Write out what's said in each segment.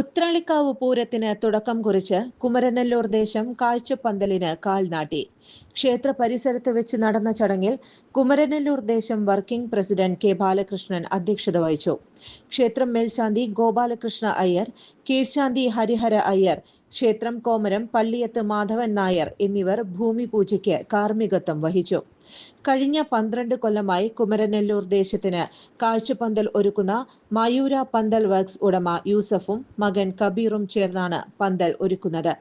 ഉത്രാളിക്കാവ് പൂരത്തിന് തുടക്കം കുറിച്ച് കുമരനെല്ലൂർ ദേശം കാഴ്ചപ്പന്തലിന് കാൽനാട്ടി ക്ഷേത്ര പരിസരത്ത് വെച്ച് നടന്ന ചടങ്ങിൽ കുമരനെല്ലൂർ ദേശം വർക്കിംഗ് പ്രസിഡന്റ് കെ ബാലകൃഷ്ണൻ അധ്യക്ഷത വഹിച്ചു. ക്ഷേത്രം മേൽശാന്തി ഗോപാലകൃഷ്ണ അയ്യർ കീഴ്ശാന്തി ഹരിഹര അയ്യർ ക്ഷേത്രം കോമരം പള്ളിയത്ത് മാധവൻ നായർ എന്നിവർ ഭൂമി പൂജയ്ക്ക് കാർമ്മികത്വം വഹിച്ചു. കഴിഞ്ഞ പന്ത്രണ്ട് കൊല്ലമായി കുമരനെല്ലൂർ ദേശത്തിന് കാഴ്ചപ്പന്തൽ ഒരുക്കുന്ന മയൂര പന്തൽ വർക്സ് ഉടമ യൂസഫും മകൻ കബീറും ചേർന്നാണ് പന്തൽ ഒരുക്കുന്നത്.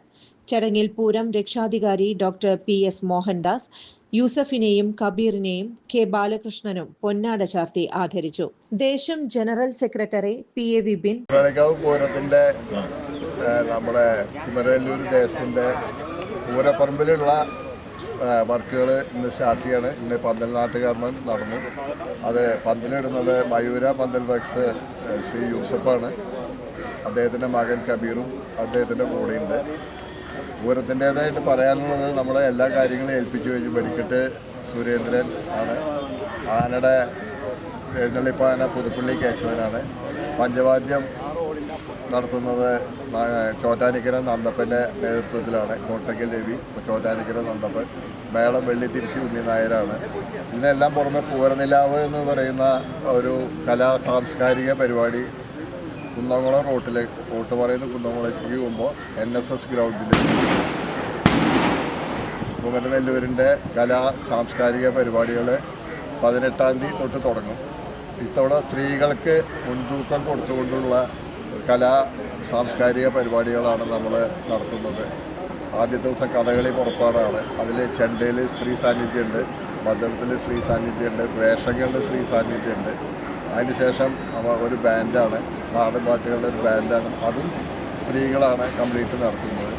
ചടങ്ങിൽ പൂരം രക്ഷാധികാരി ഡോക്ടർ പി എസ് മോഹൻദാസ് യൂസഫിനെയും കബീറിനെയും കെ ബാലകൃഷ്ണനും പൊന്നാട ചാർത്തി ആദരിച്ചു. ദേശം general secretary P A Vipin. പൂരത്തിന്റെ നമ്മുടെ കുമരല്ലൂർ ദേശത്തിന്റെ പൂരപ്പറമ്പിലുള്ള വർക്കുകൾ ഇന്ന് സ്റ്റാർട്ട് ചെയ്യാണ്. ഇന്ന് പന്തൽ നാട്ടുകാരൻ നടന്നു. അത് പന്തലിടുന്നത് മയൂര പന്തൽ വർക്ക്സ് ശ്രീ യൂസഫാണ്. അദ്ദേഹത്തിന്റെ മകൻ കബീറും അദ്ദേഹത്തിന്റെ കൂടെയുണ്ട്. പൂരത്തിന്റേതായിട്ട് പറയാനുള്ളത് നമ്മളെ എല്ലാ കാര്യങ്ങളും ഏൽപ്പിച്ചു കഴിഞ്ഞു വെടിക്കെട്ട് സുരേന്ദ്രൻ ആണ്. ആനയുടെ എഴുന്നള്ളിപ്പാന പുതുപ്പള്ളി കേശവനാണ്. പഞ്ചവാദ്യം നടത്തുന്നത് ചോറ്റാനിക്കര നന്ദപ്പന്റെ നേതൃത്വത്തിലാണ് കോട്ടയ്ക്കൽ രവി ചോറ്റാനിക്കര നന്ദപ്പൻ മേളം വെള്ളിത്തിരിച്ച് ഉണ്ണി നായരാണ്. ഇതിനെല്ലാം പുറമെ പൂരനിലാവ് എന്ന് പറയുന്ന ഒരു കലാ സാംസ്കാരിക പരിപാടി കുന്നംകുളം റോട്ടിലേക്ക് റോട്ട് പറയുന്ന കുന്നംകുളത്തേക്ക് പോകുമ്പോൾ എൻ എസ് എസ് ഗ്രൗണ്ടിൽ കുമരനെല്ലൂരിന്റെ കലാ സാംസ്കാരിക പരിപാടികൾ പതിനെട്ടാം തീയതി തൊട്ട് തുടങ്ങും. ഇത്തവണ സ്ത്രീകൾക്ക് മുൻതൂക്കം കൊടുത്തുകൊണ്ടുള്ള കലാ സാംസ്കാരിക പരിപാടികളാണ് നമ്മൾ നടത്തുന്നത്. ആദ്യത്തെ ദിവസം കഥകളി പുറപ്പാടാണ്. അതിൽ ചെണ്ടയിൽ സ്ത്രീ സാന്നിധ്യമുണ്ട് ഭദ്രത്തിൽ സ്ത്രീ സാന്നിധ്യമുണ്ട് വേഷങ്ങളിൽ സ്ത്രീ സാന്നിധ്യമുണ്ട് അതിനുശേഷം ഒരു ബാൻഡാണ് നാടൻ പാട്ടുകളുടെ ഒരു ബാൻഡാണ്. അതും സ്ത്രീകളാണ് കംപ്ലീറ്റ് നടത്തുന്നത്.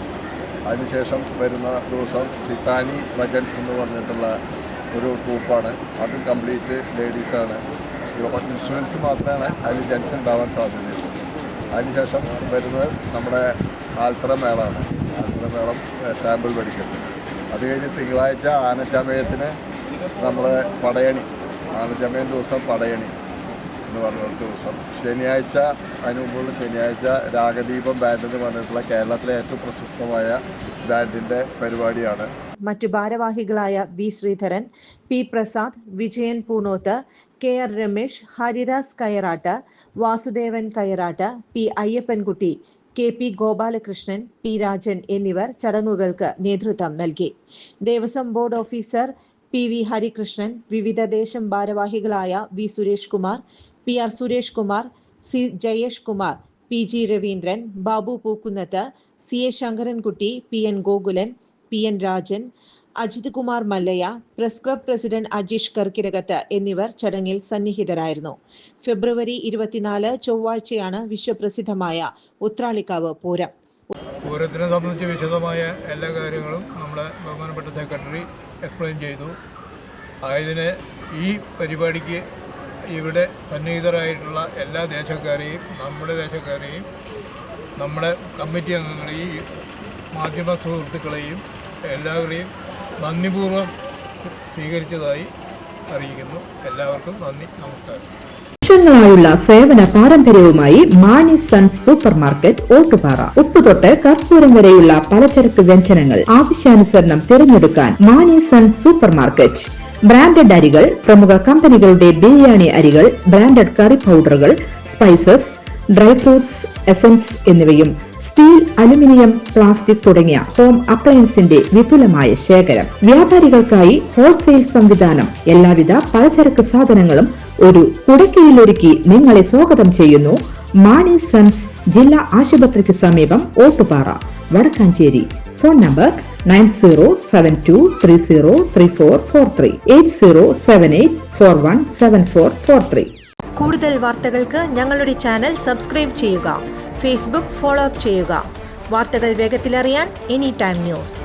അതിനുശേഷം വരുന്ന ദിവസം സിത്താനി ഭജൻസ് എന്ന് പറഞ്ഞിട്ടുള്ള ഒരു ഗ്രൂപ്പാണ്. അത് കംപ്ലീറ്റ് ലേഡീസാണ്. ഇൻസ്ട്രുമെൻസ് മാത്രമാണ് അതിൽ ജെൻസ് ഉണ്ടാവാൻ സാധ്യതയുള്ളൂ. അതിനുശേഷം വരുന്നത് നമ്മുടെ ആൽത്തറ മേളമാണ് ആൽത്തറ മേളം സാമ്പിൾ പഠിക്കുന്നത് അത് കഴിഞ്ഞ് തിങ്കളാഴ്ച ആനച്ചമയത്തിന് നമ്മൾ പടയണി ആനച്ചമയം ദിവസം പടയണി. എന്ന് പറഞ്ഞ ഒരു ദിവസം. ശനിയാഴ്ച അതിന് മുമ്പുള്ള ശനിയാഴ്ച രാഗദീപം ബാൻഡ് എന്ന് പറഞ്ഞിട്ടുള്ള കേരളത്തിലെ ഏറ്റവും പ്രശസ്തമായ ബാൻഡിന്റെ പരിപാടിയാണ്. മറ്റു ഭാരവാഹികളായ V Sreedharan P Prasad Vijayan Poonoth K R Ramesh Haridas Kayarat Vasudevan Kayarat P Ayyappankutty K P Gopalakrishnan P Rajan എന്നിവർ ചടങ്ങുകൾക്ക് നേതൃത്വം നൽകി. Devaswom board officer P V Harikrishnan വിവിധ ദേശം ഭാരവാഹികളായ V Suresh Kumar P R Suresh Kumar C Jayesh Kumar P G Raveendran Babu Pookunnath C A Sankarankutty P N Gokulan P N Rajan Ajith Kumar Mallayya press club president Ajeesh Karkkirakath എന്നിവർ ചടങ്ങിൽ സന്നിഹിതരായിരുന്നു. ഫെബ്രുവരി ഇരുപത്തിനാല് ചൊവ്വാഴ്ചയാണ് വിശ്വപ്രസിദ്ധമായ ഉത്രാളിക്കാവ് പൂരം. പൂരത്തിനെ സംബന്ധിച്ച് വിശദമായ എല്ലാ കാര്യങ്ങളും നമ്മുടെ ബഹുമാനപ്പെട്ട സെക്രട്ടറി എക്സ്പ്ലെയിൻ ചെയ്തു. ആയതിന് ഈ പരിപാടിക്ക് ഇവിടെ സന്നിഹിതരായിട്ടുള്ള എല്ലാ ദേശക്കാരെയും നമ്മുടെ ദേശക്കാരെയും നമ്മുടെ കമ്മിറ്റി അംഗങ്ങളെയും മാധ്യമ സുഹൃത്തുക്കളെയും എല്ലാവരെയും നന്ദിപൂർവം സ്വീകരിച്ചതായി അറിയിക്കുന്നു. എല്ലാവർക്കും നന്ദി നമസ്കാരം. വർഷങ്ങളായുള്ള സേവന പാരമ്പര്യവുമായി Mani sons super market Ottupara. ഉപ്പുതൊട്ട് കർപ്പൂരം വരെയുള്ള പലചരക്ക് വ്യഞ്ജനങ്ങൾ ആവശ്യാനുസരണം തിരഞ്ഞെടുക്കാൻ Mani sons super market. Branded അരികൾ പ്രമുഖ കമ്പനികളുടെ ബിരിയാണി അരികൾ ബ്രാൻഡഡ് കറി പൗഡറുകൾ സ്പൈസസ് ഡ്രൈ ഫ്രൂട്ട്സ് എസൻസ് എന്നിവയും സ്റ്റീൽ അലുമിനിയം പ്ലാസ്റ്റിക് തുടങ്ങിയ ഹോം അപ്ലയൻസിന്റെ വിപുലമായ ശേഖരം. വ്യാപാരികൾക്കായി ഹോൾസെയിൽ സംവിധാനം. എല്ലാവിധ പലചരക്ക് സാധനങ്ങളും ഒരു കുടക്കീഴിലൊരുക്കി നിങ്ങളെ സ്വാഗതം ചെയ്യുന്നു. മാണി സൺസ് ജില്ലാ ആശുപത്രിക്ക് സമീപം Ottupara Vadakkanchery. Phone number nine zero seven two three zero three four four three. Eight zero seven eight four one seven four four three. കൂടുതൽ വാർത്തകൾക്ക് ഞങ്ങളുടെ ചാനൽ സബ്സ്ക്രൈബ് ചെയ്യുക. ഫേസ്ബുക്ക് ഫോളോ അപ്പ് ചെയ്യുക. വാർത്തകൾ വേഗത്തിലറിയാൻ എനി ടൈം ന്യൂസ്.